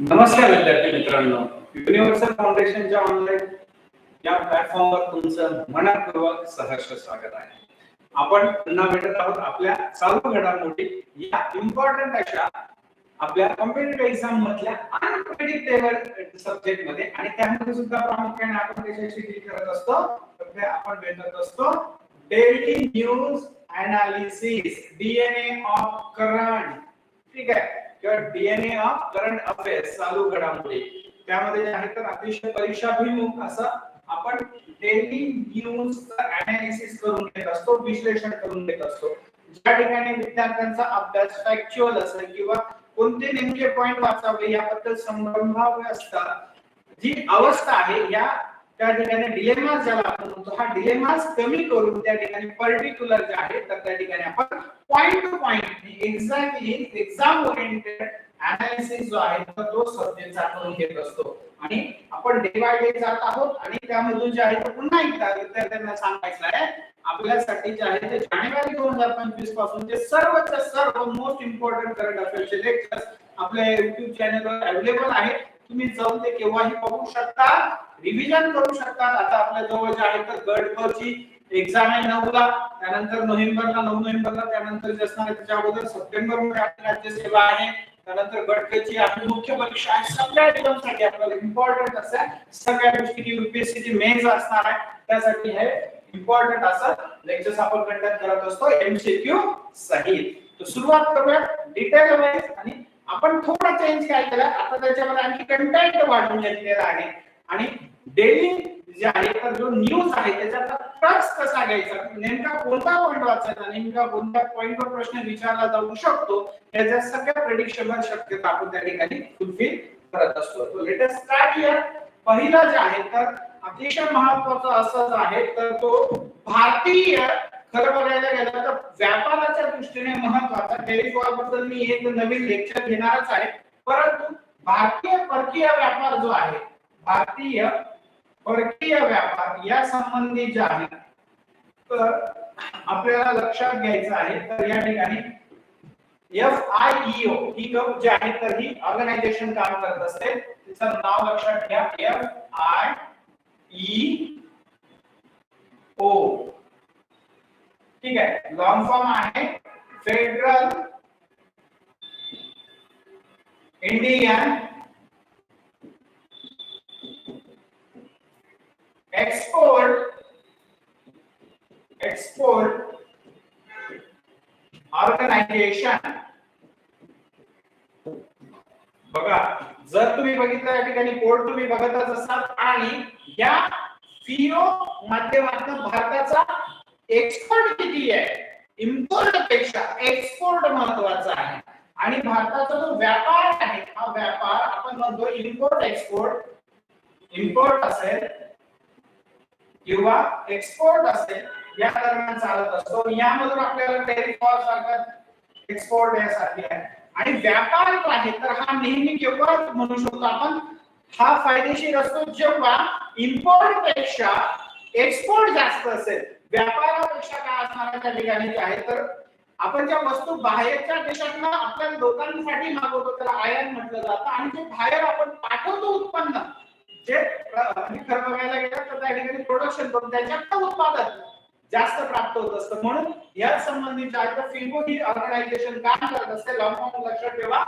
नमस्कार विद्यार्थी मित्रांनो. युनिव्हर्सल फाउंडेशनच्या ऑनलाईन या प्लॅटफॉर्मवर तुमचं मनपूर्वक सहर्ष स्वागत आहे. आपण पुन्हा भेटत आहोत आपल्या चालू घडामोडी या इम्पॉर्टंट अशा आपल्या कॉम्पिटेटिव्ह एक्झाम मधल्या अनप्रेडिक्टेबल सब्जेक्टमध्ये आणि त्यामध्ये सुद्धा प्रामुख्याने आपण त्याच्याशी डील करत असतो? तर ते आपण भेटत असतो. Daily news analysis DNA of current ठीक आहे? किंवा डीएनए ऑफ करंट अफेअर्स चालू घडामोडी. त्यामध्ये जे आहे तर अतिशय परीक्षाभिमुख असं आपण डेली न्यूज अनालिसिस करून घेत असतो विश्लेषण करून घेत असतो. ज्या ठिकाणी विद्यार्थ्यांचा अभ्यास फॅक्च्युअल असेल किंवा कोणते नेमके पॉइंट वाचावे याबद्दल संभ्रमावे असतात जी अवस्था आहे या त्या ठिकाणी डिलेमास ज्याला आपण म्हणतो हा डिलेमास कमी करून त्या ठिकाणी पर्टिक्युलर जे आहे तर त्या ठिकाणी आपण point to point exactly exam oriented analysis जो आहे तर तो सब्जेक्टचा करून घेत असतो. आणि आपण डे बाय डे जात आहोत आणि त्यामधून जे आहे ते पुन्हा एकदा विद्यार्थ्यांना सांगायचं आहे आपल्यासाठी जे आहे ते जानेवारी दोन हजार पंचवीसपासून ते सर्वच सर्व मोस्ट इम्पॉर्टंट करंट अफेअर्सचे लेक्चर्स आपल्या युट्यूब चॅनलवर अवेलेबल आहेत. तुम्ही जाऊन ते केव्हाही पाहू शकता. रिव्हिजन करू शकतात. आता आपल्या जवळ जे आहे तर गट क एक्झाम आहे नऊला. त्यानंतर नोव्हेंबरला नऊ नोव्हेंबरला त्यानंतर जे असणार आहे त्याच्या अगोदर सप्टेंबरमध्ये आपली राज्यसेवा आहे. त्यानंतर गटकेची आपली मुख्य परीक्षा आहे. सगळ्या एक्झामसाठी आपल्याला इम्पॉर्टंट असं सगळ्या गोष्टी युपीएससी ची मेन्स असणार आहे. त्यासाठी हे इम्पॉर्टंट असं लेक्चर्स आपण कंडक्ट करत असतो. एमसीक्यू सहित. तर सुरुवात करूया डिटेल वाईज आणि आपण थोडा चेंज काय केला? आता त्याच्यामध्ये आणखी कंटेंट वाढवून घेतलेला आहे. आणि डेली जे आहे तर जो न्यूज आहे त्याच्यात टच कसा घ्यायचा? नेमका कोणता पॉईंट वाचायचा? नेमका कोणत्या पॉईंटवर प्रश्न विचारला जाऊ शकतो? याच्या सगळ्या प्रेडिक्शनल शक्यता आपण त्या ठिकाणी फुलफिल करत असतो. तो लेटेस्ट स्टार्ट हिअर पहिला जे आहे तर अतिशय महत्वाचं असं आहे तर तो भारतीय खरं बघायला गेलं तर व्यापाराच्या दृष्टीने महत्त्वाचा. टेलिफॉरबद्दल मी एक नवीन लेक्चर घेणारच आहे. परंतु भारतीय परकीय व्यापार जो आहे भारतीय परकीय व्यापार या संबंधी जे आहे तर आपल्याला लक्षात घ्यायचं आहे, तर या ठिकाणी ई ही आहे, तर ही ऑर्गनायझेशन काम करत असते. तिचं नाव लक्षात घ्या. ओ ठीक आहे. लॉंग फॉर्म आहे. Federal Indian export export organisation बघा जर तुम्ही बघितलं या ठिकाणी कोड तुम्ही बघतच असाल आणि या फिओ माध्यमातून भारताचा एक्सपोर्ट किती आहे? इम्पोर्टपेक्षा एक्सपोर्ट महत्त्वाचा आहे. आणि भारताचा जो व्यापार आहे हा व्यापार आपण म्हणतो इम्पोर्ट एक्सपोर्ट इम्पोर्ट असेल किंवा एक्सपोर्ट असेल या दरम्यान चालत असतो. यामधून आपल्याला टेरिफॉर सारखं एक्सपोर्ट यासारखे आहे. आणि व्यापार जो आहे तर हा नेहमी केव्हा म्हणू शकतो आपण हा फायदेशीर असतो जेव्हा इम्पोर्टपेक्षा एक्सपोर्ट जास्त असेल. व्यापारापेक्षा काय असणार त्या ठिकाणी आहे तर आपण ज्या वस्तू बाहेरच्या देशातनं आपल्या लोकांसाठी मागवतो त्याला आयात म्हटलं जातं. आणि जे बाहेर आपण पाठवतो उत्पन्न जे खरं बघायला गेलं तर त्या ठिकाणी प्रोडक्शन करून त्याच्यात उत्पादन जास्त प्राप्त होत असतं. म्हणून या संबंधित फिल्मो ही ऑर्गनायझेशन काम करत असते. लॉंग लक्षात ठेवा.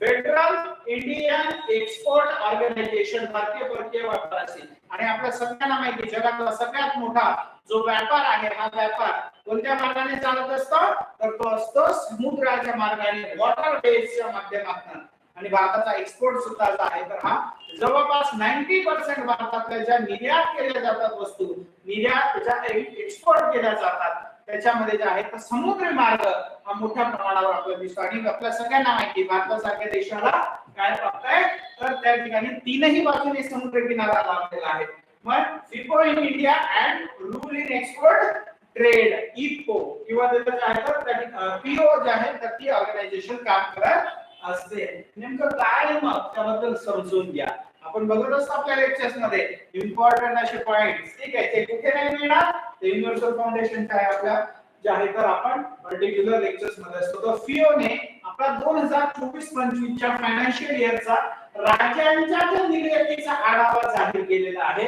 फेडरल इंडियन एक्सपोर्ट ऑर्गनायझेशन भारतीय परकीय व्यापाराची आणि आपल्या सगळ्यांना माहिती जगातला सगळ्यात मोठा जो व्यापार आहे हा व्यापार कोणत्या मार्गाने चालत असतो? तर तो असतो समुद्राच्या मार्गाने वॉटर बेसच्या माध्यमातून. आणि भारताचा एक्सपोर्ट सुद्धा जो आहे. तर हा जवळपास नाईन्टी पर्सेंट भारतातल्या ज्या निर्यात केल्या जातात वस्तू निर्यात ज्या एक्सपोर्ट केल्या जातात त्याच्यामध्ये जे आहे तर समुद्री मार्ग हा मोठ्या प्रमाणावर आपल्याला दिसतो. आणि आपल्या सगळ्यांना माहिती भारतासारख्या देशाला काय प्राप्त आहे तर त्या ठिकाणी तीनही बाजूने समुद्र किनारा लाभलेला आहे. मग फिपो in India and rule in export trade Ipoh किंवा त्याचं जे आहे तर पीओ जे आहे तर ती ऑर्गनायझेशन काम करत असते. नेमकं काय मग? त्याबद्दल समजून घ्या. आपण बघत असतो आपल्या लेक्चर्समध्ये. इम्पॉर्टंट असे पॉइंट ठीक आहे. ते कुठे नाही मिळणार? ते युनिव्हर्सल फाउंडेशन काय आपल्या. जे आहे तर आपण पर्टिक्युलर लेक्चर्समध्ये असतो. तर फिओने आपला दोन हजार चोवीस पंचवीसच्या फायनान्शियल इयरचा राज्यांच्या ज्या निर्यातीचा आढावा जाहीर केलेला आहे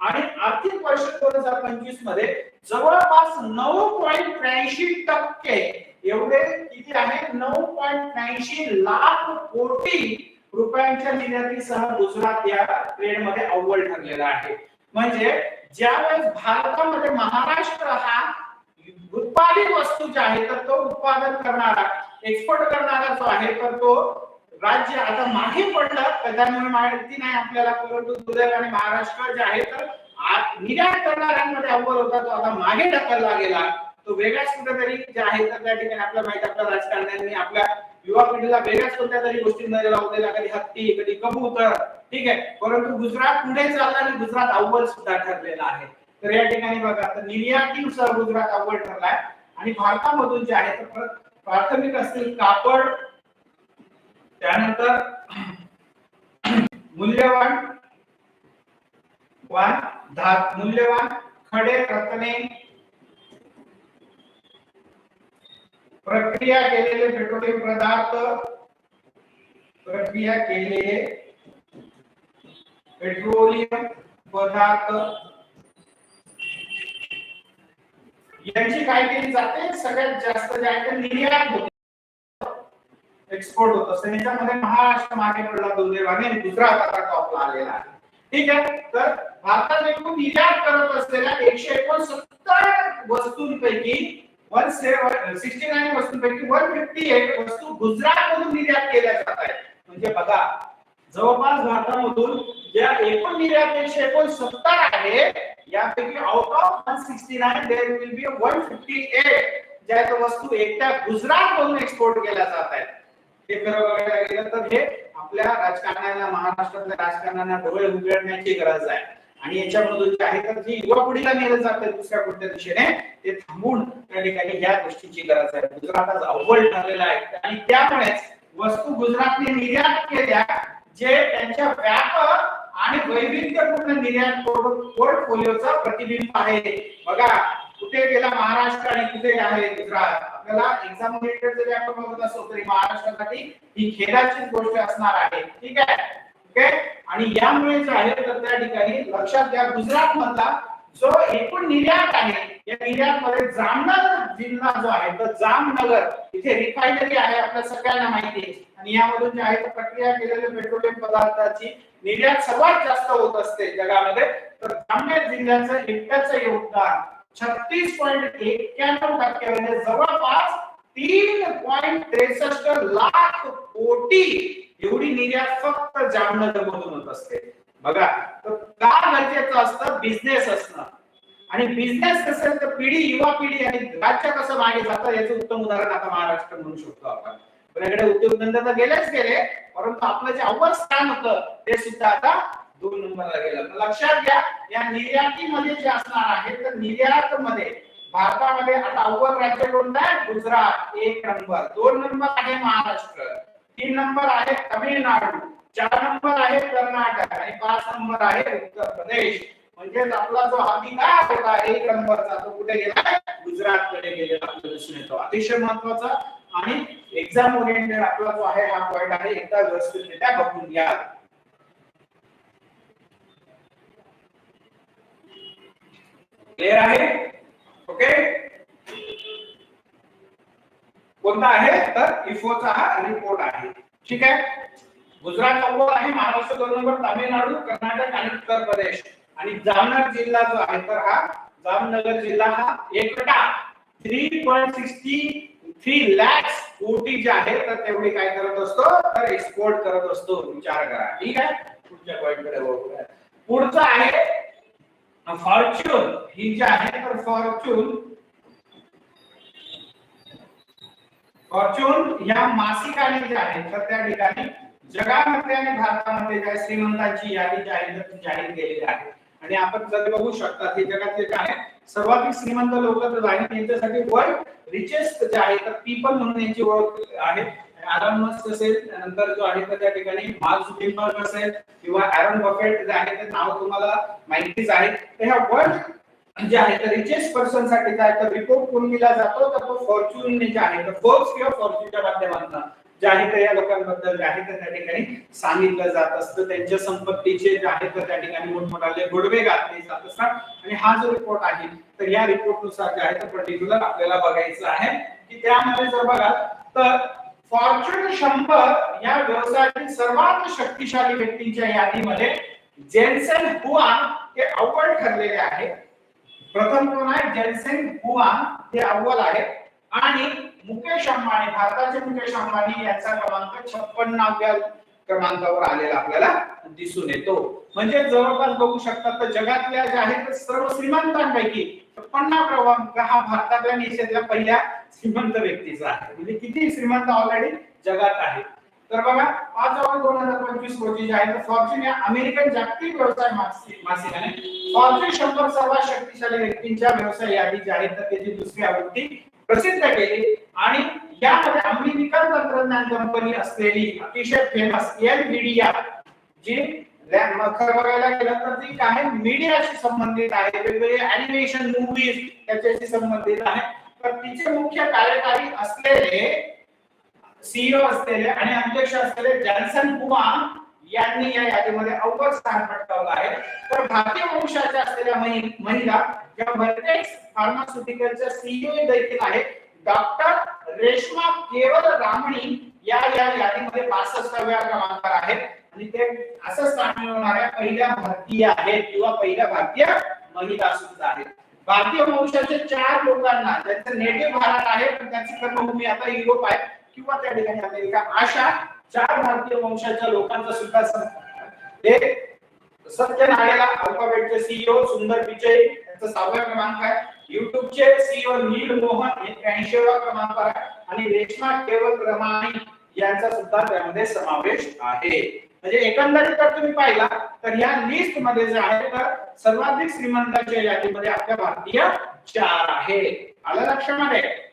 आणि आर्थिक वर्ष दोन हजार पंचवीसमध्ये जवळपास नऊ पॉईंट त्र्याऐंशी टक्के एवढे किती आहे? नऊ पॉईंट ऐंशी लाख कोटी रुपयांच्या निर्यातीसह गुजरात या ट्रेडमध्ये अव्वल ठरलेला आहे. म्हणजे ज्यावेळेस भारतामध्ये महाराष्ट्र हा उत्पादित वस्तू जे आहे तर तो उत्पादन करणारा एक्सपोर्ट करणारा जो आहे तर तो राज्य आता मागे पडलं त्याच्यामुळे माहिती नाही आपल्याला परंतु दुर्दैवाने महाराष्ट्र जे आहे तर निर्यात करणाऱ्यांमध्ये अव्वल होता तो आता मागे ढकलला गेला. तो वेगळ्याच कुठेतरी जे आहे तर त्या ठिकाणी आपल्या माहिती आपल्या राजकारण्यांनी आपल्या युवा पिढीला वेगळ्याच कोणत्या तरी गोष्टींमध्ये लावलेला कधी हत्ती कधी कबूतर ठीक आहे? परंतु गुजरात पुढे चालला आणि गुजरात अव्वल सुद्धा ठरलेला आहे. तर या ठिकाणी बघा तर निर्यातीनुसार गुजरात अव्वल ठरलाय. आणि भारतामधून जे आहे तर प्राथमिक असतील कापड त्यानंतर मूल्यवान वा धात मूल्यवान खडे रत्ने प्रक्रिया केलेले पेट्रोलियम पदार्थ प्रक्रिया केलेले पेट्रोलियम पदार्थ. यांची काय केली जाते सगळ्यात जास्त जे आहे ते निर्यात होते. एक्सपोर्ट होत असते. याच्यामध्ये महाराष्ट्र मागे पडला दुर्दैवाने दुसरा आता टॉपला आलेला आहे. ठीक आहे? तर भारतात एकूण निर्यात करत असलेल्या एकशे एकोणसत्तर वस्तूंपैकी वन सिक्स्टी नाईन वस्तूंपैकी वन फिफ्टी एट वस्तू गुजरात मधून निर्यात केल्या जात आहेत. म्हणजे बघा जवळपास भारतामधून ज्या एकूण निर्यात एकशे एकोणसत्तर आहे यापैकी out of one sixty nine there will be one fifty eight ज्या वस्तू एकट्या गुजरात मधून एक्सपोर्ट केल्या जात आहेत. हे खरं बघायला गेलं तर हे आपल्या राजकारणाला महाराष्ट्रातल्या राजकारणाला डोळे उघडण्याची गरज आहे. आणि याच्यामधून जे आहे तर जे युवा पिढीला नेलं जातं दुसऱ्या कोणत्या दिशेने ते थांबून त्या ठिकाणी या गोष्टीची गरज आहे. गुजरात आज अव्वल ठरलेला आहे. आणि त्यामुळेच वस्तू गुजरातने निर्यात केल्या जे त्यांच्या व्यापक आणि वैविध्यपूर्ण निर्यात पोर्टफोलिओचा प्रतिबिंब आहे. बघा कुठे गेला महाराष्ट्र आणि कुठे आहे गुजरात? आपल्याला एक्झाम रिलेटेड जरी आपण बघत असो तरी महाराष्ट्रासाठी ही खेळाचीच गोष्ट असणार आहे. ठीक आहे? ओके? आणि यामुळे जे आहे तर त्या ठिकाणी लक्षात घ्या गुजरात मधला जो एकूण निर्यात आहे या निर्यात मध्ये जामनगर जिल्हा जो आहे तर जामनगर इथे रिफायनरी आहे आपल्या सगळ्यांना माहिती आहे. आणि यामधून जे आहे प्रक्रिया केलेल्या पेट्रोलियम पदार्थाची निर्यात सर्वात जास्त होत असते जगामध्ये. तर जामनेर जिल्ह्याचं एकट्याचं योगदान छत्तीस पॉईंट एक्क्याण्णव टक्के म्हणजे जवळपास तीन पॉईंट त्रेसष्ट लाख कोटी एवढी निर्यात फक्त जामनगर मधून होत असते. बघा तर का गरजेचं असतं? बिझनेस असणं. आणि बिझनेस कसं तर पिढी युवा पिढी आणि राज्य कसं मागे जातं याचं उत्तम उदाहरण आता महाराष्ट्र म्हणू शकतो आपण. आपल्याकडे उद्योगधंदा तर गेलेच गेले परंतु आपलं जे अव्वल स्थान होतं ते सुद्धा आता दोन नंबरला गेलं. लक्षात घ्या या निर्यातीमध्ये जे असणार आहे तर निर्यात मध्ये भारतामध्ये आता अव्वल राज्य कोणतं आहे? गुजरात एक नंबर. दोन नंबर आहे महाराष्ट्र. तीन नंबर आहे तमिळनाडू चार नंबर आहे कर्नाटक आणि पाच नंबर आहे उत्तर प्रदेश. म्हणजेच आपला जो अधिकार होता एक नंबरचा तो कुठे गेला गुजरात कडे गेलेला आपल्याला दिसून येतो. अतिशय महत्त्वाचा आणि एक्झाम ओरिएंटेड आपला जो आहे हा पॉइंट आहे. एकदा व्यवस्थितरित्या बघून घ्या. क्लिअर आहे? ओके कोणता आहे? तर इफोचा हा रिपोर्ट आहे. ठीक आहे? गुजरात अव्वल आहे महाराष्ट्र दोन नंबर तामिळनाडू कर्नाटक आणि उत्तर प्रदेश. आणि जामनगर जिल्हा जो आहे तर हा जामनगर जिल्हा हा एकटा three point sixty three lakhs कोटी जे आहे तर तेवढी काय करत असतो? तर एक्सपोर्ट करत असतो. विचार करा. ठीक आहे? पुढच्या पॉईंटकडे पुढचं आहे फॉर्च्यून ही जी आहे तर फॉर्च्यून फॉर्च्यून या मासिकाने जे आहे तर त्या ठिकाणी जगामध्ये आणि भारतामध्ये ज्या श्रीमंतांची यादी जाहीर आहे जाहीर केलेली आहे. आणि आपण जर बघू शकता की जगातले जे आहे सर्वाधिक श्रीमंत लोक तर आहेत यांच्यासाठी वर्ल्ड रिचेस्ट जे आहे तर पीपल म्हणून यांची ओळख आहे. ॲरन मस्क असेल नंतर जो आहे तर त्या ठिकाणी मार्क झुकरबर्ग असेल किंवा ॲरन बफेट जे आहे ते नाव तुम्हाला माहितीच आहे. तर ह्या वर्ल्ड जे आहे तर रिचेस्ट पर्सनसाठी काय तर रिपोर्ट कोण दिला जातो तर तो फॉर्च्यून जे आहे तर फोर्स किंवा फॉर्च्यूनच्या माध्यमातून. जे आहे तर या लोकांबद्दल जे आहे तर त्या ठिकाणी सांगितलं जात असतं. त्यांच्या संपत्तीचे जे आहे तर त्या ठिकाणी मोठमोठाले गोडवे घातले जात असतात. आणि हा जो रिपोर्ट आहे तर या रिपोर्टनुसार जे आहे तर पर्टिक्युलर आपल्याला बघायचं आहे की त्यामध्ये जर बघा तर फॉर्च्यून शंभर या व्यवसायातील सर्वात शक्तिशाली व्यक्तींच्या यादीमध्ये जेन्सन हुआ हे अव्वल ठरलेले आहे. प्रथम कोण आहे? जेनसेन हुआन हे अव्वल आहे आणि मुकेश अंबानी भारताचे मुकेश अंबानी यांचा क्रमांक छप्पन्नाव्या क्रमांकावर आलेला आपल्याला दिसून येतो. म्हणजे जवळपास बघू शकतात तर जगातल्या ज्या आहेत सर्व श्रीमंतांपैकी छप्पन्ना क्रमांक हा भारतातल्या देशातल्या पहिल्या श्रीमंत व्यक्तीचा आहे. म्हणजे किती श्रीमंत ऑलरेडी जगात आहे तर बघा पाच ऑगस्ट दोन हजार पंचवीस रोजी जे आहे फॉर्च्यून या अमेरिकन जागतिक व्यवसाय मासिक मासिकाने फॉर्च्यून शंभर सर्वात शक्तिशाली व्यक्तींच्या व्यवसाय यादी जी आहे तर त्याची दुसरी आवृत्ती प्रसिद्ध केली. आणि यामध्ये अमेरिकन तंत्रज्ञान कंपनी असलेली अतिशय फेमस एनव्हिडिया जी खरं बघायला गेलं तर ती काय मीडियाशी संबंधित आहे. वेगवेगळे अॅनिमेशन मूवीज त्याच्याशी संबंधित आहे. तर तिचे मुख्य कार्यकारी असलेले सीईओ असलेले आणि अध्यक्ष असलेले जॉन्सन कुमार यांनी या यादीमध्ये अव्वल स्थान पटकावलं आहे. तर भारतीय वंशाच्या असलेल्या महिला ज्या वर्टेक्स फार्मास्युटिकलच्या सीईओ देखील आहेत डॉक्टर रेश्मा केवल रामणी या या यादीमध्ये पासष्टाव्या क्रमांकावर आहेत. आणि ते असं स्थान मिळवणाऱ्या पहिल्या भारतीय आहेत किंवा पहिल्या भारतीय महिला सुद्धा आहेत. भारतीय वंशाचे चार लोकांना ज्यांचं नेटिव्ह भारत आहे पण त्यांची कर्मभूमी आता युरोप आहे. किंवा त्या ठिकाणी अमेरिका अशा चार भारतीय वंशाच्या लोकांचा सुद्धा हे सत्य नाडेला अल्फाबेटचे सीईओ सुंदर पिचय यांचा सहावा क्रमांक आहे. युट्यूबचे सीईओ नील मोहन हे त्र्याऐंशीवा क्रमांकावर आहे. आणि रेश्मा केवल रमाणी यांचा सुद्धा त्यामध्ये समावेश आहे. म्हणजे एकंदरीत जर तुम्ही पाहिला तर या लिस्टमध्ये जे आहे तर सर्वाधिक श्रीमंतांच्या यादीमध्ये आपल्या भारतीय चार आहे आलं लक्षामध्ये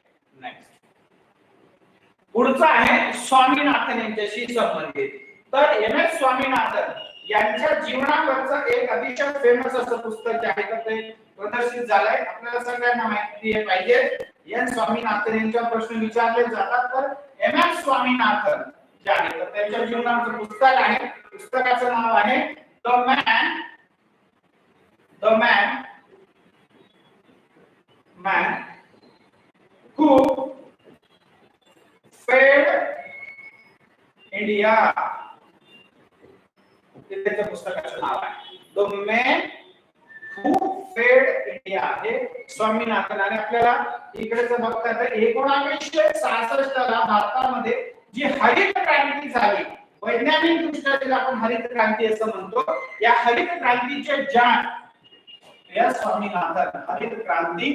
पुढचं आहे स्वामीनाथन यांच्याशी संबंधित. तर एम एस स्वामीनाथन यांच्या जीवनावरचं एक अतिशय फेमस असं पुस्तक जे आहे तर ते प्रदर्शित झालंय. आपल्याला सगळ्यांना माहिती आहे पाहिजे. एन स्वामीनाथन यांच्या प्रश्न विचारले जातात तर एम एस स्वामीनाथन जे आहे तर त्यांच्या जीवनाचं पुस्तक आहे. पुस्तकाचं नाव आहे the man the man man खूप फेड इंडिया हे पुस्तकाचं नाव आहे. द मॅन हू फेड इंडिया हे स्वामीनाथन आणि आपल्याला इकडे बघता येतं. एकोणावीसशे सहासष्ट ला भारतामध्ये जी हरित क्रांती झाली वैज्ञानिक दृष्ट्या जिला आपण हरित क्रांती असं म्हणतो. या हरित क्रांतीचे जनक या स्वामीनाथन हरित क्रांती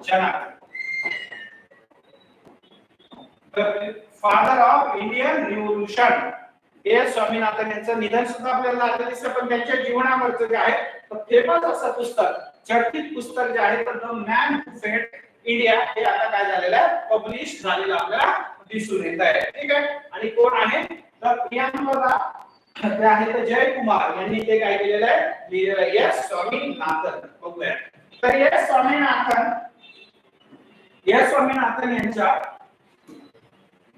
जनक फादर ऑफ इंडियन रिव्होल्युशन हे स्वामीनाथन यांचं निधन सुद्धा आपल्याला आलं दिसतं पण त्यांच्या जीवनावरचं जे आहे फेमस असं पुस्तक चर्चित पुस्तक जे आहे तर द मॅन हू फेड इंडिया हे आता काय झालेलं आहे? पब्लिश झालेलं आपल्याला दिसून येत आहे. ठीक आहे? आणि कोण आहे? तर प्रियांका ते आहे तर जयकुमार यांनी ते काय केलेलं आहे? लिहिलेलं आहे. यस स्वामीनाथन. बघूया. तर यस स्वामीनाथन यस स्वामीनाथन यांच्या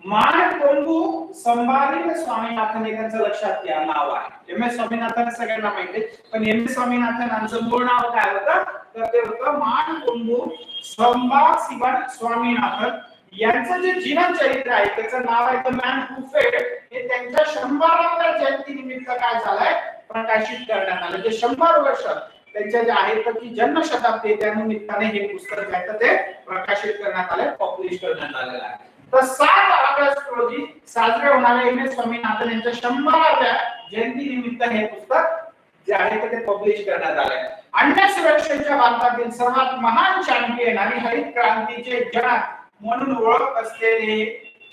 मान कोंबू संभारी स्वामीनाथन हे त्यांचं लक्षात घ्या नाव आहे. एम. एस. स्वामीनाथन सगळ्यांना माहिती पण एम. एस. स्वामीनाथन यांचं मूळ नाव काय होतं? तर ते होतं मान कोंबू संभा शिवन स्वामीनाथन. यांचं जे जीवन चरित्र आहे त्याचं नाव आहे द मॅन हू फेड हे त्यांच्या शंभराव्या जयंती निमित्त काय झालंय? प्रकाशित करण्यात आलं. जे शंभर वर्ष त्यांच्या जे आहेत तर ती जन्म शताब्दी त्या निमित्ताने हे पुस्तक जे आहे तर ते प्रकाशित करण्यात आलंय पब्लिश करण्यात आलेलं आहे. तर सात ऑगस्ट रोजी साजरे होणाऱ्या एम एस स्वामीनाथन यांच्या शंभराव्या जयंती निमित्त हे पुस्तक जे आहे ते पब्लिश करण्यात आले अन्न सुरक्षेच्या भारतातील सर्वात महान चॅम्पियन आणि हरित क्रांतीचे जनक म्हणून ओळख असलेले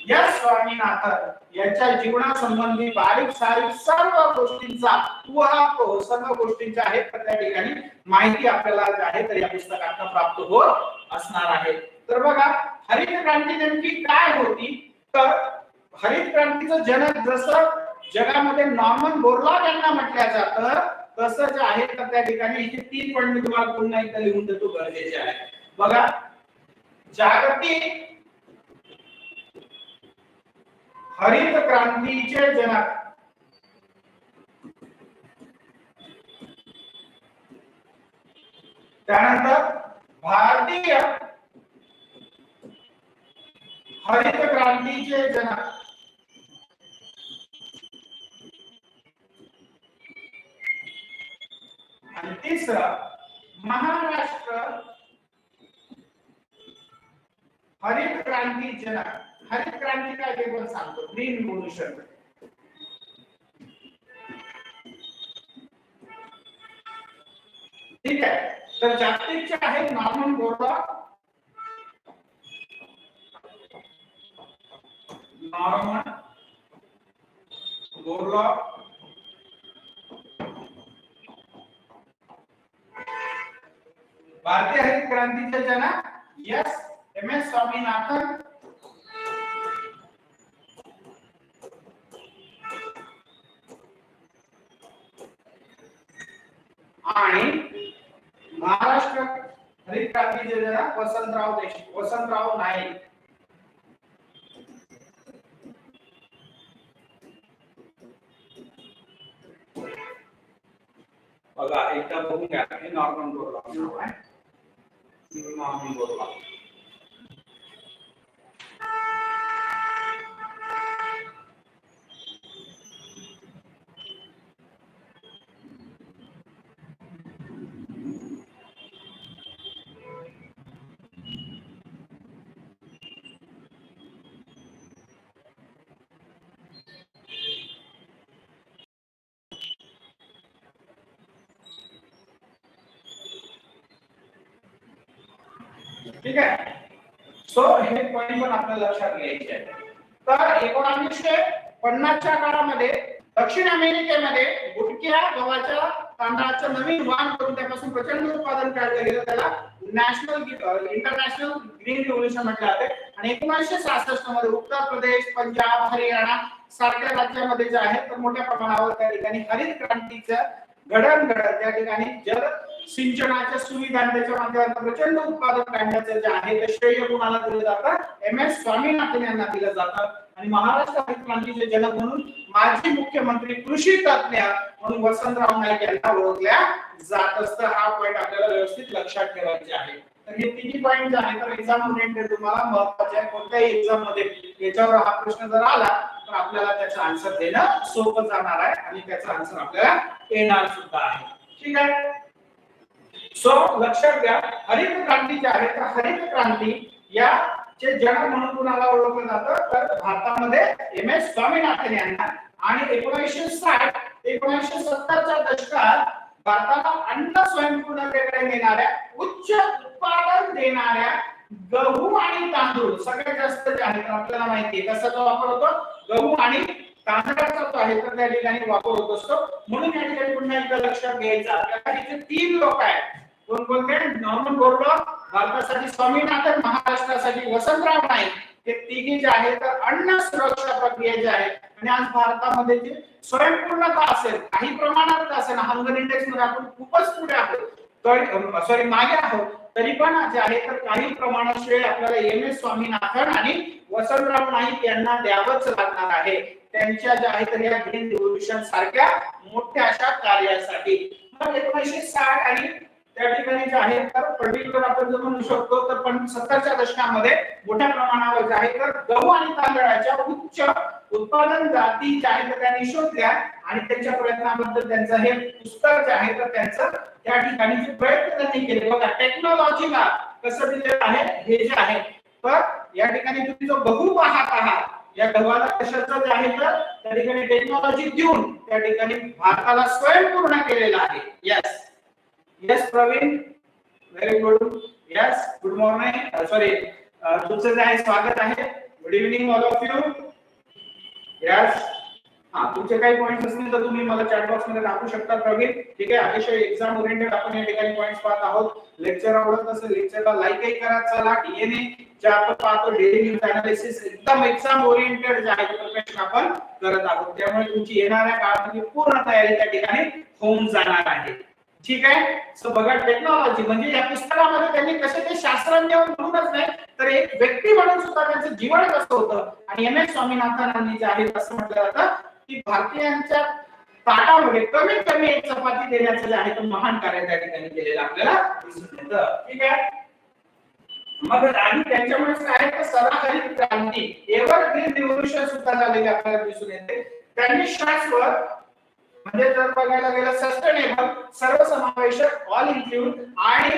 या स्वामीनाथन यांच्या जीवनासंबंधी बारीक सारीक सर्व गोष्टींचा उहापोह हो, सर्व गोष्टींच्या आहेत तर त्या ठिकाणी माहिती आपल्याला आहे तर या पुस्तकात प्राप्त होत असणार आहे. तर बघा हरित क्रांती नेमकी काय होती? तर हरित क्रांतीचं जनक जसं जगामध्ये नॉर्मन बोरलॉग यांना म्हटलं जातं तसं जे आहे तर त्या ठिकाणी इथे तीन पॉईंट मी तुम्हाला पुन्हा एकदा लिहून देतो गरजेचे आहे. बघा जागतिक हरित क्रांतीचे जनक. त्यानंतर भारतीय हरित क्रांतीचे जनक आणि तिसरं महाराष्ट्र हरित क्रांती जनक हरित क्रांती काय ते पण सांगतो. ग्रीन रिव्होल्युशन ठीक आहे. तर जागतिकचे आहेत नॉर्मन बोर्डा नॉर्मन बोर्डा भारतीय हरित क्रांतीचे जनक एस एम एस स्वामीनाथन आणि महाराष्ट्र हरित क्रांतीचे जनक वसंतराव देश वसंतराव नाईक बघा एकदा बघून घ्या हे नॉर्मन ठीक आहे? सो हे पॉईंट पण आपल्याला लक्षात घ्यायचे आहे तर एकोणीसशे पन्नासच्या काळामध्ये दक्षिण अमेरिकेमध्ये गुटक्या गव्हाच्या तांदळाचं नवीन वाण करून त्यापासून प्रचंड उत्पादन काढलं गेलं. त्याला नॅशनल इंटरनॅशनल ग्रीन रिव्होल्युशन म्हटलं जाते. आणि एकोणीसशे सहासष्टमध्ये उत्तर प्रदेश पंजाब हरियाणा सारख्या राज्यामध्ये जे आहे तर मोठ्या प्रमाणावर त्या ठिकाणी हरित क्रांतीचं घडण घडत. त्या ठिकाणी जल सिंचनाच्या सुविधा त्याच्या माध्यमातून प्रचंड उत्पादन काढण्याचं जे आहे ते श्रेय कुणाला दिलं जातं? एम एस स्वामीनाथन यांना दिलं जातं. आणि महाराष्ट्र हरित क्रांतीचे जनक म्हणून माजी मुख्यमंत्री कृषी तज्ञ म्हणून वसंतराव नाईक यांना ओळखल्या जात असतं. हा पॉईंट आपल्याला व्यवस्थित लक्षात ठेवायचे आहे. तर हे तिन्ही पॉईंट जे आहे तर एक्झाम ओरिएंटेड तुम्हाला महत्त्वाचे आहे. कोणत्याही एक्झाममध्ये याच्यावर हा प्रश्न जर आला तर आपल्याला त्याचा आन्सर देणं सोपं जाणार आहे. आणि त्याचा आन्सर आपल्याला येणार सुद्धा आहे. ठीक आहे? सो लक्षात घ्या हरित क्रांती जी आहे तर हरित क्रांती या चे जनक म्हणून कुणाला ओळखलं जातं तर भारतामध्ये एम एस स्वामीनाथन यांना. आणि एकोणीसशे साठ एकोणीसशे सत्तरच्या दशकात भारताला अन्न स्वयंपूर्णतेकडे नेणाऱ्या उच्च उत्पादन देणाऱ्या गहू आणि तांदूळ सगळ्यात जास्त जे आहे तर आपल्याला माहिती आहे कशाचा वापर होतो? गहू आणि तांदळाचा तो आहे तर त्या ठिकाणी वापर होत असतो. म्हणून या ठिकाणी पुन्हा एकदा लक्षात घ्यायचं आपल्याला इथे तीन लोक आहेत. कोण कोणते नॉर्मन भारतासाठी स्वामीनाथन महाराष्ट्रासाठी वसंतराव नाईक. हे तिघे जे आहेत तर अन्न सुरक्षा प्रक्रिया जी आहे आणि आज भारतामध्ये जे स्वयंपूर्णता असेल काही प्रमाणात असेल हंगर इंडेक्समध्ये आपण खूपच पुढे आहोत. सॉरी मागे आहोत. तरी पण जे आहे तर काही प्रमाणात श्रेय आपल्याला एम एस स्वामीनाथन आणि वसंतराव नाईक यांना द्यावंच लागणार आहे. त्यांच्या ज्या आहेत तर या ग्रीन रिव्होल्युशन सारख्या मोठ्या अशा कार्यासाठी. मग एकोणीसशे साठ आणि त्या ठिकाणी जे आहे तर पर्टिक्युलर आपण जर म्हणू शकतो तर पण सत्तरच्या दशकामध्ये मोठ्या प्रमाणावर जे आहे तर गहू आणि तांदळाच्या उच्च उत्पादन जाती ज्या आहेत तर त्यांनी शोधल्या आणि त्यांच्या प्रयत्नाबद्दल त्यांचं हे पुस्तक जे आहे तर त्यांचं त्या ठिकाणी जे प्रयत्न त्यांनी केले. बघा टेक्नॉलॉजीला कसं दिलेलं आहे हे जे आहे तर या ठिकाणी तुम्ही जो गहू पाहत आहात या गव्हाला कशाचं जे आहे तर त्या ठिकाणी टेक्नॉलॉजी देऊन त्या ठिकाणी भारताला स्वयंपूर्ण केलेलं आहे. Yes yes Praveen very good yes good morning sorry तुमचं जे आहे स्वागत आहे. Good evening all of you yes हा तुमचे काही पॉइंट्स असतील तर तुम्ही मला चॅट बॉक्समध्ये टाकू शकता प्रवीण ठीक आहे? अतिशय एक्झाम ओरिएंटेड आपण या ठिकाणी पॉइंट्स पाहत आहोत. लेक्चर आवडत असेल लेक्चरला लाईकही करा चला डीएनए जे आपण पाहतो डेली न्यूज अनालिसिस एकदम एक्झाम ओरिएंटेड जे आहे प्रिपरेशन आपण करत आहोत. त्यामुळे तुमची येणाऱ्या काळामध्ये पूर्ण तयारी त्या ठिकाणी होऊन जाणार आहे. ठीक आहे? सो बघा टेक्नॉलॉजी म्हणजे या पुस्तकामध्ये त्यांनी कसे ते शास्त्रज्ञ म्हणूनच नाही तर एक व्यक्ती म्हणून सुद्धा त्यांचं जीवन कसं होतं? आणि एम एस स्वामीनाथनांनी जे आहे असं म्हटलं जातं की भारतीयांच्या ताटामध्ये कमीत कमी एक चपाती देण्याचं जे आहे ते महान कार्य त्या ठिकाणी केलेलं आपल्याला दिसून येतं. ठीक आहे? मग आणि त्यांच्यामुळे काय तर सदाहरित क्रांती. एव्हर ग्रीन रिव्होल्युशन सुद्धा झालेली आपल्याला दिसून येते. त्यांनी शाश्वत म्हणजे जर बघायला गेलं सस्टेनेबल सर्वसमावेशक ऑल इन्क्लूड आणि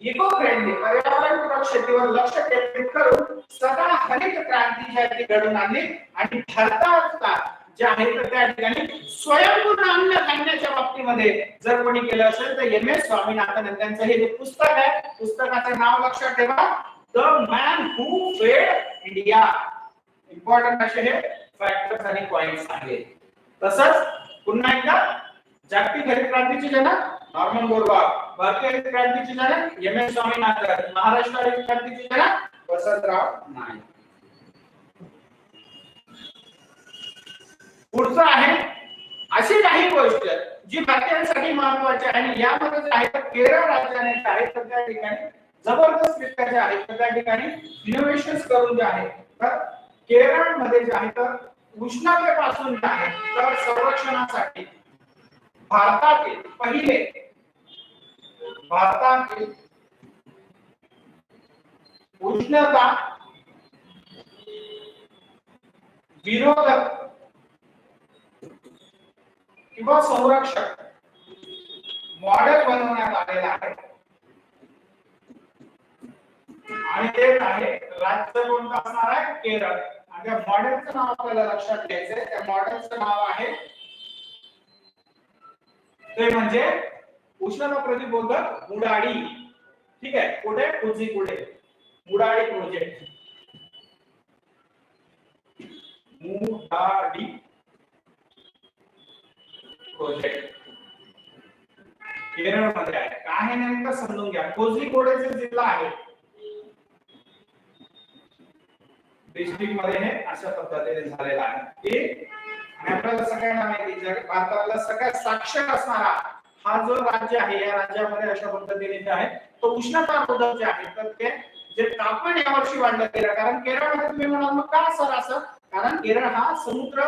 इको फ्रेंडली पर्यावरणपूरक शेतीवर लक्ष केंद्रित करून स्वतः हरित क्रांती जी आहे ती घडून आणली आणि भारताचा जे आहे तर त्या ठिकाणी स्वयंपूर्ण अन्न धान्याच्या बाबतीमध्ये जर कोणी केलं असेल तर एम एस स्वामीनाथन यांचं हे जे पुस्तक आहे. पुस्तकाचं नाव लक्षात ठेवा. द मॅन हू फेड इंडिया इम्पॉर्टंट असे हे फॅक्टर्स आणि पॉइंट्स आहेत. तसंच पुन्हा एकदा जागतिक हरित क्रांतीचे जनक नॉर्मन बोरबाग भारतीय हरित क्रांतीचे जनक एम एस स्वामीनाथन महाराष्ट्र हरित क्रांतीचे जनक वसंतराव नाईक. पुढचं आहे अशी काही गोष्ट जी भारतीयांसाठी महत्वाची आहे आणि यामध्ये जे आहे तर केरळ राज्याने आहे तर त्या ठिकाणी जबरदस्त रित्या जे आहे तर त्या ठिकाणी इनोव्हेशन करून जे आहे तर केरळमध्ये जे आहे तर उष्णतेपासून आहे तर संरक्षणासाठी भारतातील पहिले भारतातील उष्णता विरोधक किंवा संरक्षक मॉडेल बनवण्यात आलेला आहे. आणि ते आहे? राज्य कोणतं असणार आहे? केरळ. त्या मॉडेलचं नाव आपल्याला लक्षात घ्यायचंय. त्या मॉडेलचं नाव आहे. ते म्हणजे उष्णता प्रतिबोधक मुडाडी ठीक आहे? कुठे? कुठे? मुडाडी प्रोजेक्ट मुडाडी प्रोजेक्ट केरळमध्ये आहे. काय नेमकं समजून घ्या. कोझिकोडेचे जिल्हा आहे. डिस्ट्रिक्टमध्ये हे अशा पद्धतीने झालेला आहे. की आपल्याला सगळ्यांना माहिती भारताला सगळ्यात साक्षर असणारा हा जो राज्य आहे या राज्यामध्ये अशा पद्धतीने जे आहे. तो उष्णता जे आहे तर ते जे तापमान यावर्षी वाढलं गेलं कारण केरळमध्ये तुम्ही म्हणाल मग का सर असं कारण केरळ हा समुद्र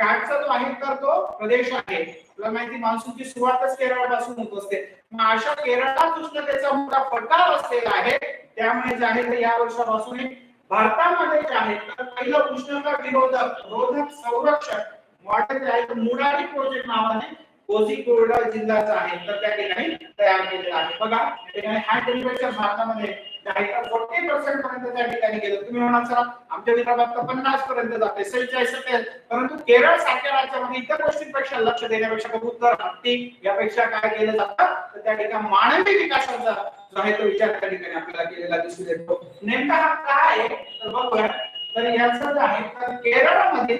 काठचा जो आहे तर तो प्रदेश आहे. तुला माहिती मान्सूनची सुरुवातच केरळपासून होत असते. मग अशा केरळात उष्णतेचा मोठा फटका बसलेला आहे. त्यामुळे जे आहे ते या वर्षापासून भारतामध्ये जे आहे तर पहिलं उष्णता विरोधक रोधक संरक्षण मॉडेल जे आहे ते मुरारी प्रोजेक्ट नावाने कोझिकोड जिल्ह्याचा आहे. तर त्या ठिकाणी तयार केलेला आहे. बघा त्या ठिकाणी हाय टेम्परेचर भारतामध्ये तर फोर्टी पर्सेंट पर्यंत त्या ठिकाणी गेलं. तुम्ही म्हणाल सर आमच्या विदर्भात तर पन्नास पर्यंत जाते सेहेचाळीस सत्तेचाळीस परंतु केरळ सारख्या राज्यामध्ये इतर गोष्टींपेक्षा लक्ष देण्यापेक्षा कबूतर हत्ती यापेक्षा काय केलं जातं? तर त्या ठिकाणी मानवी विकासाचा जो आहे तो विचार त्या ठिकाणी आपल्याला केलेला दिसून येतो. नेमका हा काय आहे? तर बघूया तर याचं जे आहे तर केरळमध्ये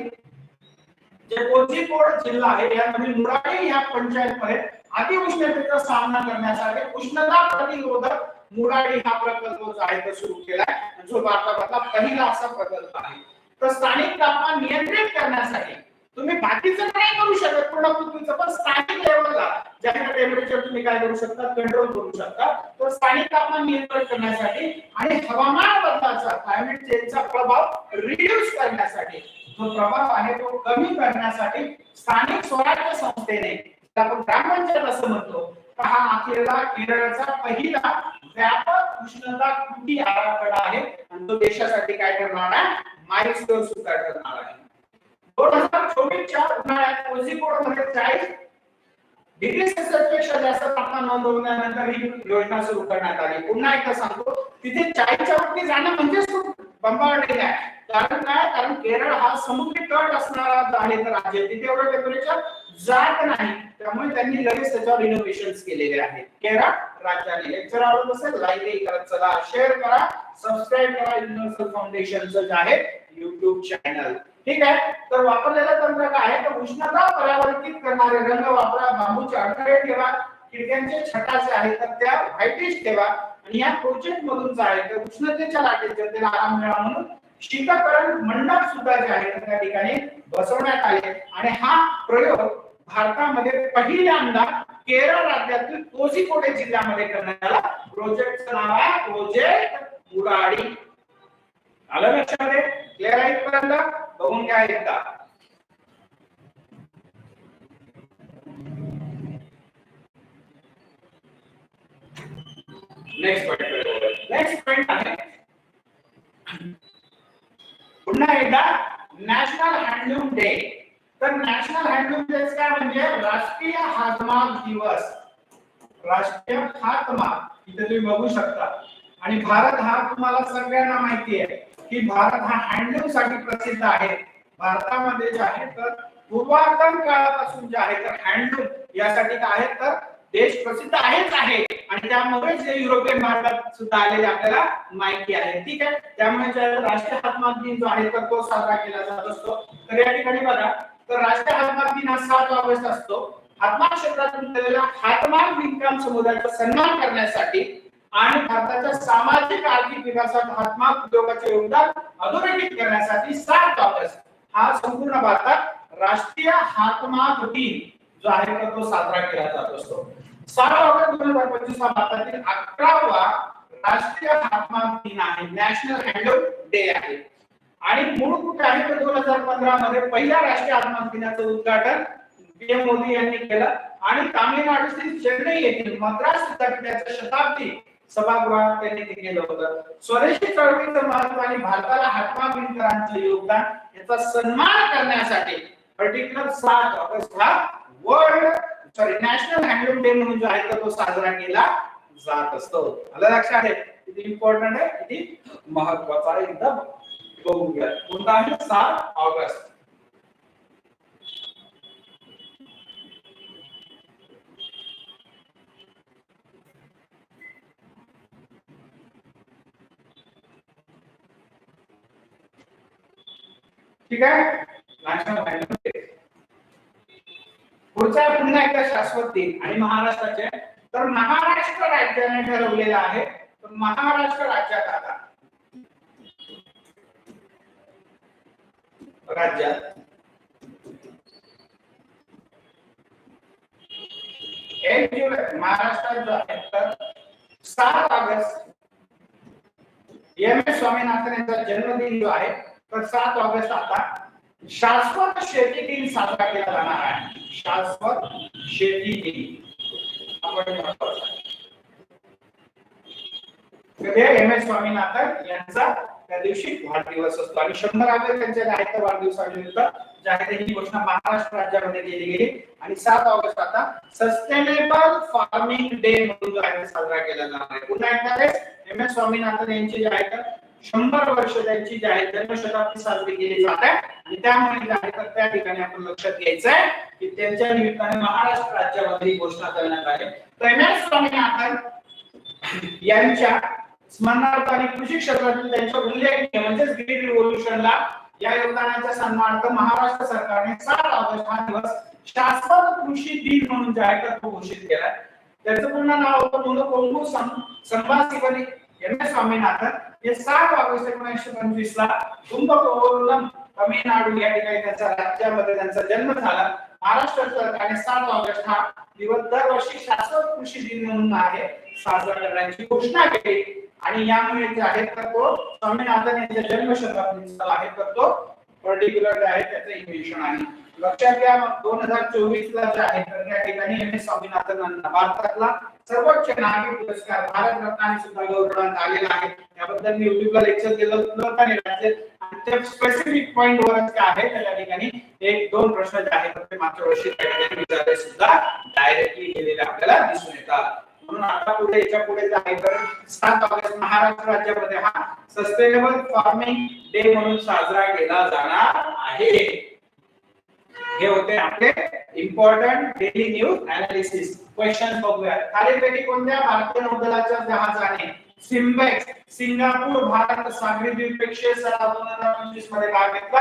जे कोझिकोड जिल्हा आहे यामध्ये मुराडी या पंचायतमध्ये अतिउष्णतेचा सामना करण्यासाठी उष्णता प्रतिरोधक मुराडी हा प्रकल्प जो आहे तो सुरू केलाय. जो भारतामधला पहिला असा प्रकल्प आहे. तर स्थानिक तापमान नियंत्रित करण्यासाठी तुम्ही बाकीचं नाही करू शकत पूर्ण पृथ्वीचं पण स्थानिक लेवलला ज्याच्या टेम्परेचर तुम्ही काय करू शकता कंट्रोल करू शकता तर स्थानिक तापमान नियंत्रण करण्यासाठी आणि हवामान बदलाचा क्लायमेट चेंजचा प्रभाव रिड्यूस करण्यासाठी जो प्रभाव आहे तो कमी करण्यासाठी स्थानिक स्वराज्य संस्थेने आपण ग्रामपंचायत असं म्हणतो तर हा अखेरला केरळचा पहिला व्यापक उष्णता कृती आराखडा आहे? आणि तो देशासाठी काय करणार आहे? माइलस्टोन सुद्धा करणार आहे. दोन हजार चोवीसच्या उन्हाळ्यात कोझिकोडमध्ये चाळीस डिग्री सेल्सिअसपेक्षा जास्त तापमान नोंदवल्यानंतर ही योजना सुरू करण्यात आली. पुन्हा एकदा सांगतो तिथे चाळीसच्या वरती जाणं म्हणजेच बंबाळलेलं आहे. कारण काय? कारण केरळ हा समुद्री तट असणारा आहे तर राज्य. तिथे एवढं टेम्परेचर जात नाही. त्यामुळे त्यांनी लगेच त्याच्यावर इनोव्हेशन केलेले आहेत. केरा राजाने लेक्चर आवडत असेल लाईक करत चला शेअर करा सबस्क्राईब करा युनिव्हर्सल फाउंडेशनचं जे आहे युट्यूब चॅनल ठीक आहे? तर वापरलेलं तंत्र काय आहे? तर उष्णता परावर्तित करणारे रंग वापरा बांबूचे अडथळे ठेवा खिडक्यांचे छटाचे आहे तर त्या व्हायटिश ठेवा. आणि या प्रोजेक्ट मधून जे आहे तर उष्णतेच्या लाटेत जनतेला आराम मिळावा म्हणून शीतकरण मंडप सुद्धा जे आहे त्या ठिकाणी बसवण्यात आले. आणि हा प्रयोग भारतामध्ये पहिल्यांदा केरळ राज्यातील कोझिकोडे जिल्ह्यामध्ये करण्यात आला प्रोजेक्टचं नाव आहे प्रोजेक्ट उडाडी आलं लक्षामध्ये क्लिअर आहे इथपर्यंत? बघून घ्या एकदा. नेक्स्ट पॉइंट पॉइंट आहे. पुन्हा एकदा नॅशनल हँडलूम डे तर नॅशनल हँडलूम डे काय म्हणजे राष्ट्रीय हातमाग दिवस. राष्ट्रीय हातमाग इथे तुम्ही बघू शकता. आणि भारत हा तुम्हाला सगळ्यांना माहिती आहे की भारत हा हँडलूमसाठी प्रसिद्ध आहे. भारतामध्ये जे आहे तर पूर्वातन काळापासून जे आहे तर हँडलूम यासाठी काय आहे तर देश प्रसिद्ध आहेच आहे. आणि त्यामुळेच जे युरोपियन भारतात सुद्धा आलेले आपल्याला माहिती आहे. ठीक आहे? त्यामुळे राष्ट्रीय हातमाग दिन जो आहे तर तो साजरा केला जात असतो. तर या ठिकाणी बघा तर राष्ट्रीय हातमाग दिन हा सात ऑगस्ट असतो. हातमाग क्षेत्रातून केलेल्या हातमाग विणकाम समुदायाचा सन्मान करण्यासाठी आणि भारताच्या सामाजिक आर्थिक विकासात हातमाग उद्योगाचे योगदान अधोरेखित करण्यासाठी सात ऑगस्ट हा संपूर्ण भारतात राष्ट्रीय हातमाग दिन जो आहे तो साजरा केला जात असतो. सात ऑगस्ट दोन हजार पंचवीस हा भारतातील अकरावा राष्ट्रीय हातमाग दिन आहे. नॅशनल हँडलूम डे आहे. आणि मूळ कुठे आहे? तर दोन हजार पंधरा मध्ये पहिल्या राष्ट्रीय हातमाग दिनाचं उद्घाटन पीएम मोदी यांनी केलं. आणि तामिळनाडूतील चेन्नई येथील मद्रास विद्यापीठाच्या शताब्दी सभागृहात त्यांनी ते केलं होतं. स्वदेशी चळवळीचं महत्त्व आणि भारताला हातमा बिनकरांचं योगदान याचा सन्मान करण्यासाठी पर्टिक्युलर सात ऑगस्ट हा world sorry national handloom day म्हणून जो आहे तो साजरा केला जात असतो. आलं लक्षात आहे? किती इम्पॉर्टंट आहे? किती महत्त्वाचा आहे एकदा बघून घ्या. कोणता आहे? सात ऑगस्ट. ठीक आहे? नॅशनल पुढचा पुन्हा एकदा शाश्वत दिन आणि महाराष्ट्राचे. तर महाराष्ट्र राज्याने ठरवलेलं आहे. तर महाराष्ट्र राज्यात राज्यात एक जुलै महाराष्ट्रात जो आहे तर सात ऑगस्ट एम एस स्वामीनाथन यांचा जन्मदिन जो आहे तर सात ऑगस्ट आता शाश्वत शेती दिन साजरा केला जाणार आहे शाश्वत शेती दिन आपण म्हणतो. एम एस स्वामीनाथन यांचा त्या दिवशी वाढदिवस असतो. आणि शंभराव्या त्यांच्या गायक वाढदिवसानिमित्त जाहीर ही घोषणा महाराष्ट्र राज्यामध्ये केली गेली. आणि सात ऑगस्ट आता सस्टेनेबल फार्मिंग डे म्हणून साजरा केला जाणार आहे. पुन्हा एकदा एम एस स्वामीनाथन यांची जे आहे तर शंभर वर्ष त्यांची जी आहे जन्मशताब्दी साजरी केली जात आहे. आणि त्यामुळे जे आहे तर त्या ठिकाणी आपण लक्षात घ्यायचं आहे की त्यांच्या निमित्ताने महाराष्ट्र राज्यामध्ये ही घोषणा करण्यात आली. तर एम एस स्वामीनाथन यांच्या स्मरणार्थ आणि कृषी क्षेत्रातील त्यांच्या उल्लेखनीय म्हणजेच ग्रीन रिव्होल्युशनला या योगदानाच्या सन्मानार्थ महाराष्ट्र सरकारने सात ऑगस्ट हा दिवस शाश्वत कृषी दिन म्हणून जाहीर घोषित केला त्याचं पूर्ण नाव होतं कोंगू संभासिवली एम एस स्वामीनाथन. हे सात ऑगस्ट एकोणीसशे पंचवीस ला कुंभकोणम तामिळनाडू या ठिकाणी त्यांच्या राज्यामध्ये त्यांचा जन्म झाला. महाराष्ट्र सरकारने सात ऑगस्ट हा दिवस दरवर्षी शाश्वत कृषी दिन म्हणून आहे. साजरा करण्याची घोषणा केली. आणि यामुळे ते आहे तर तो स्वामीनाथन यांच्या जन्मशताब्दीचा आहे तर तो? पर्टिक्युलर आहे त्याचं इंग्लिशन आहे. लक्षात घ्या दोन हजार चोवीस ला जे आहे तर त्या ठिकाणी एम एस स्वामीनाथन भारतातला सर्वोच्च नागरिक पुरस्कार भारत रत्नाने सुद्धा गौरवण्यात आलेला आहे. याबद्दल मी युट्यूबला लेक्चर दिलं होतं आणि त्या स्पेसिफिक पॉइंट वर आहे त्या ठिकाणी एक दोन प्रश्न जे आहेत ते मागच्या वर्षी त्या ठिकाणी विचारले सुद्धा डायरेक्टली गेलेले आपल्याला दिसून येतात. म्हणून आता पुढे याच्यापुढे जे आहे सात ऑगस्ट महाराष्ट्र राज्यामध्ये हा सस्टेनेबल फार्मिंग डे म्हणून साजरा केला जाणार आहे. हे होते आपले important daily news analysis question बघूया खालीलपैकी कोणत्या भारतीय नौदलाच्या जहाजाने सिम्बेक्स सिंगापूर भारत सागरी द्वीपक्षीय सराव दोन हजार पंचवीसमध्ये भाग घेतला?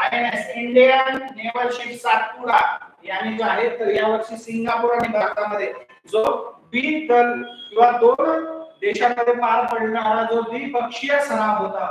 I N S Indian naval ship Satpura. याने जो आहे तर यावर्षी सिंगापूर आणि भारतामध्ये जो द्विदल किंवा दोन देशांमध्ये पार पडणारा जो द्विपक्षीय सराव होता